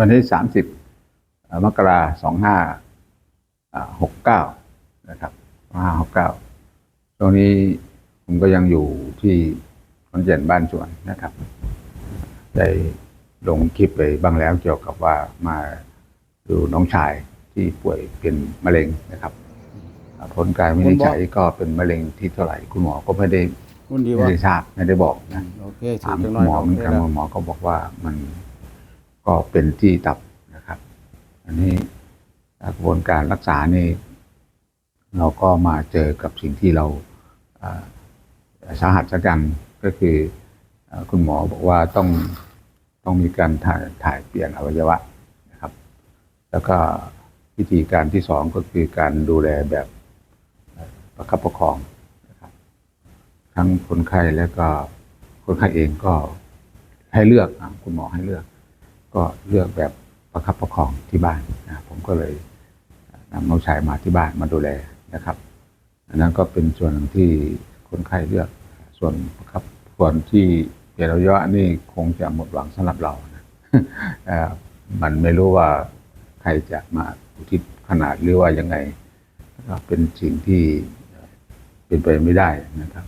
วันที่สามสิบมกราสองห้าหกเก้านะครับห้าหกเก้าตรงนี้ผมก็ยังอยู่ที่ขอนแก่นบ้านสวนนะครับได้ลงคลิปไปบ้างแล้วเกี่ยวกับว่ามาดูน้องชายที่ป่วยเป็นมะเร็งนะครับอ่าผลการวินิจฉัยก็เป็นมะเร็งที่เท่าไหร่คุณหมอก็ไม่ได้คุณดีไม่วะได้ทราบไม่ได้บอกนะโอเคถามจังคุน้อยณหมอเหมือนกันโคคุณหมอก็บอกว่ามัน ก็เป็นที่ตับนะครับ อันนี้กระบวนการรักษานี่เราก็มาเจอกับสิ่งที่เราสาหัสสักกันก็คืออคุณหมอบอกว่าต้องต้องมีการถ่ายถ่ายเปลี่ยนอวัยวะนะครับ แล้วก็วิธีการที่สองก็คือการดูแลแบบประคับประคองนะครับทั้งคนไข้แล้วก็คนไข้เองก็ให้เลือกคุณหมอให้เลือก ก็เลือกแบบประคับประคองที่บ้านนะผมก็เลยนำน้องชายมาที่บ้านมาดูแลนะครับ อันนั้นก็เป็นส่วนหนึ่งที่คนไข้เลือกส่วนประคับส่วนที่เปลี่ยนอวัยะนี่คงจะหมดหวังสำหรับเรานะมันไม่รู้ว่าใครจะมาอุทิศขนาดหรือว่ายังไงเป็นสิ่งที่เป็นไปไม่ได้นะครับ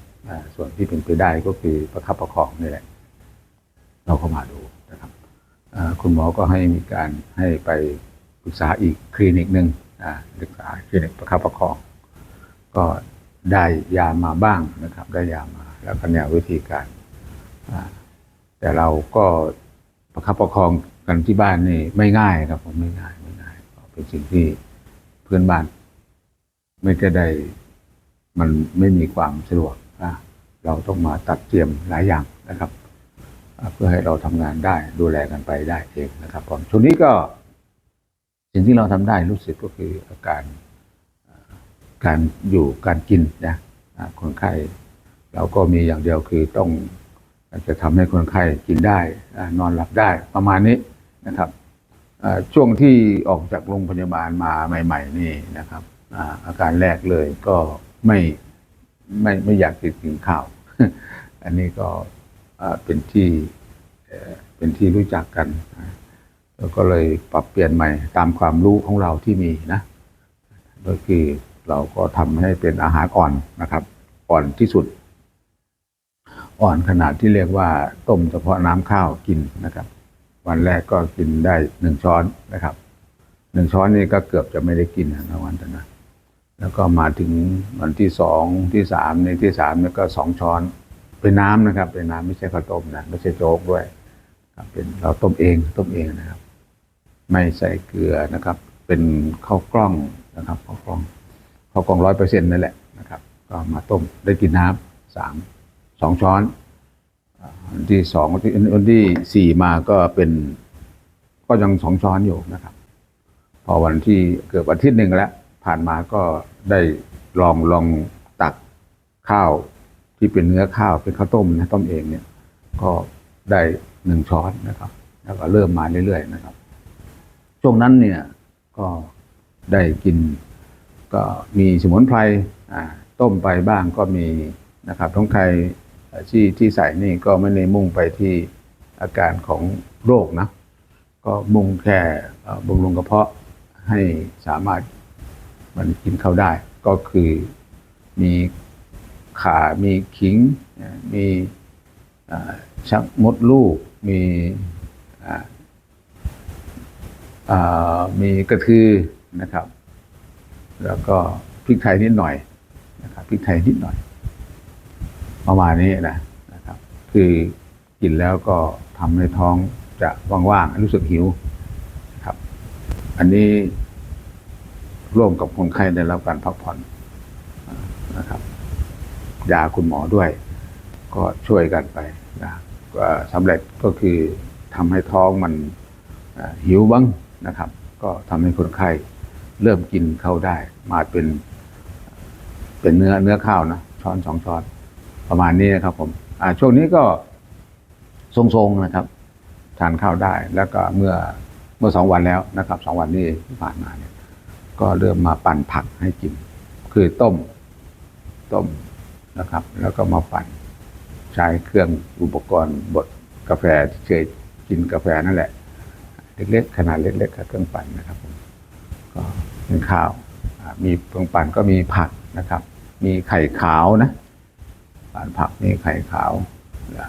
ส่วนที่เป็นไปได้ก็คือประคับประคองนี่แหละ เราก็มาดู คุณหมอก็ให้มีการให้ไปปรึกษาอีกคลินิกหนึ่งปรึกษาคลินิกประคับประคอง ก็ได้ยามาบ้างนะครับ ได้ยามาแล้วก็แนววิธีการแต่เราก็ประคับประคองกันที่บ้านนี่ไม่ง่ายครับผมไม่ง่ายไม่ง่ายเป็นสิ่งที่เพื่อนบ้าน ไม่ก็ได้มันไม่มีความสะดวกนะเราต้องมาตัดเตรียมหลายอย่างนะครับ เพื่อให้เราทำงานได้ดูแลกันไปได้เองนะครับผมช่วงนี้ก็สิ่งที่เราทำได้รู้สึกก็คืออาการการอยู่การกินนะคนไข้เราก็มีอย่างเดียวคือต้องจะทำให้คนไข้กินได้นอนหลับได้ประมาณนี้นะครับช่วงที่ออกจากโรงพยาบาลมาใหม่ ๆ นี่นะครับอาการแรกเลยก็ไม่ไม่ไม่อยากจะกินข้าว อันนี้ก็ เป็นที่เป็นที่รู้จักกันแล้วก็เลยปรับเปลี่ยนใหม่ตามความรู้ของเราที่มีนะก็คือเราก็ทำให้เป็นอาหารอ่อนนะครับอ่อนที่สุด อ่อนขนาดที่เรียกว่าต้มเฉพาะน้ำข้าวกินนะครับ วันแรกก็กินได้หนึ่งช้อนนะครับหนึ่งช้อนนี่ก็เกือบจะไม่ได้กินนะวันนั้นนะแล้วก็มาถึงวันที่สองที่สามในที่สามนี่ก็สองช้อน เป็นน้ำนะครับ เป็นน้ำไม่ใช่ข้าวต้มนะไม่ใช่โจ๊กด้วยครับเป็นเราต้มเองต้มเองนะครับ ไม่ใส่เกลือนะครับ เป็นข้าวกล้องนะครับข้าวกล้องข้าวกล้องร้อยเปอร์เซ็นต์นั่นแหละนะครับ ก็มาต้มได้กินน้ำสามสองช้อนอันที่สองวันที่วันที่สี่มาก็เป็น ก็ยังสองช้อนอยู่นะครับ พอวันที่เกือบอาทิตย์หนึ่งแล้ว ผ่านมาก็ได้ลองลองตักข้าว ที่เป็นเนื้อข้าวเป็นข้าวต้มนะต้มเองเนี่ย ก็ได้หนึ่งช้อนนะครับ แล้วก็เริ่มมาเรื่อยๆนะครับ ช่วงนั้นเนี่ยก็ได้กิน ก็มีสมุนไพรต้มไปบ้างก็มีนะครับท้องใครที่ที่ใส่นี่ก็ไม่ได้มุ่งไปที่อาการของโรคนะ ก็มุ่งแค่บำรุงกระเพาะให้สามารถมันกินเข้าได้ ก็คือมี ข่า มีขิง มีชักมดลูก มีมีกระทือนะครับ แล้วก็พริกไทยนิดหน่อยนะครับพริกไทยนิดหน่อย ประมาณนี้นะนะครับ คือกินแล้วก็ทำให้ท้องจะว่างๆรู้สึกหิวครับ อันนี้ร่วมกับคนไข้ได้รับการพักผ่อน ยาคุณหมอด้วย ก็ช่วยกันไปนะสำเร็จก็คือทำให้ท้องมันหิวบ้างนะครับ ก็ทำให้คนไข้เริ่มกินเข้าได้ มาเป็น เป็นเนื้อเนื้อข้าวนะช้อนสองช้อนประมาณนี้นะครับ ผมช่วงนี้ก็ทรงๆนะครับ ทานข้าวได้ แล้วก็เมื่อเมื่อสองวันแล้วนะครับสองวันนี้ผ่านมาเนี่ย ก็เริ่มมาปั่นผักให้กิน คือต้ม ต้ม นะครับ แล้วก็มาปั่นใช้เครื่องอุปกรณ์บดกาแฟที่เคยกินกาแฟนั่นแหละ เล็กๆขนาดเล็กๆกับเครื่องปั่นนะครับผมก็เป็นข้าวมีเครื่องปั่นก็มีผักนะครับ มีไข่ขาวนะปั่นผักมีไข่ขาวนะ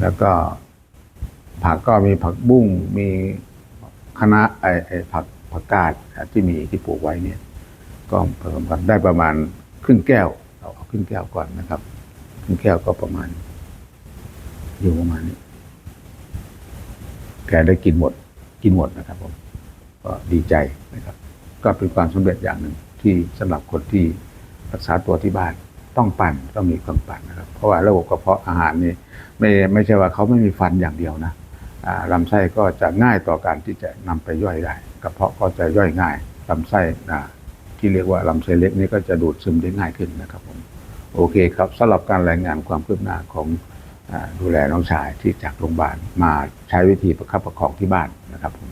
แล้วก็ผักก็มีผักบุ้งมีคณะน้ไอไอผักผักกาดที่มีที่ปลูกไว้เนี่ย ก็ผสมกันได้ประมาณครึ่งแก้ว เอาเอาครึ่งแก้วก่อนนะครับครึ่งแก้วก็ประมาณ อยู่ประมาณนี้แกได้กินหมด กินหมดนะครับผมก็ดีใจนะครับ ก็เป็นความสำเร็จอย่างหนึ่งที่สำหรับคนที่รักษาตัวที่บ้านต้องปั่นต้องมีเครื่องปั่นนะครับ เพราะว่าระบบกระเพาะอาหารนี่ไม่ไม่ใช่ว่าเขาไม่มีฟันอย่างเดียวนะลำไส้ก็จะง่ายต่อการที่จะนำไปย่อยได้ กระเพาะก็จะย่อยง่ายลำไส้ ที่เรียกว่าลำไส้เล็กนี่ก็จะดูดซึมได้ง่ายขึ้นนะครับผมโอเคครับสำหรับการรายงานความคืบหน้าของอดูแลน้องชายที่จากโรงพยาบาลมาใช้วิธีประคับประคองที่บ้านนะครับผม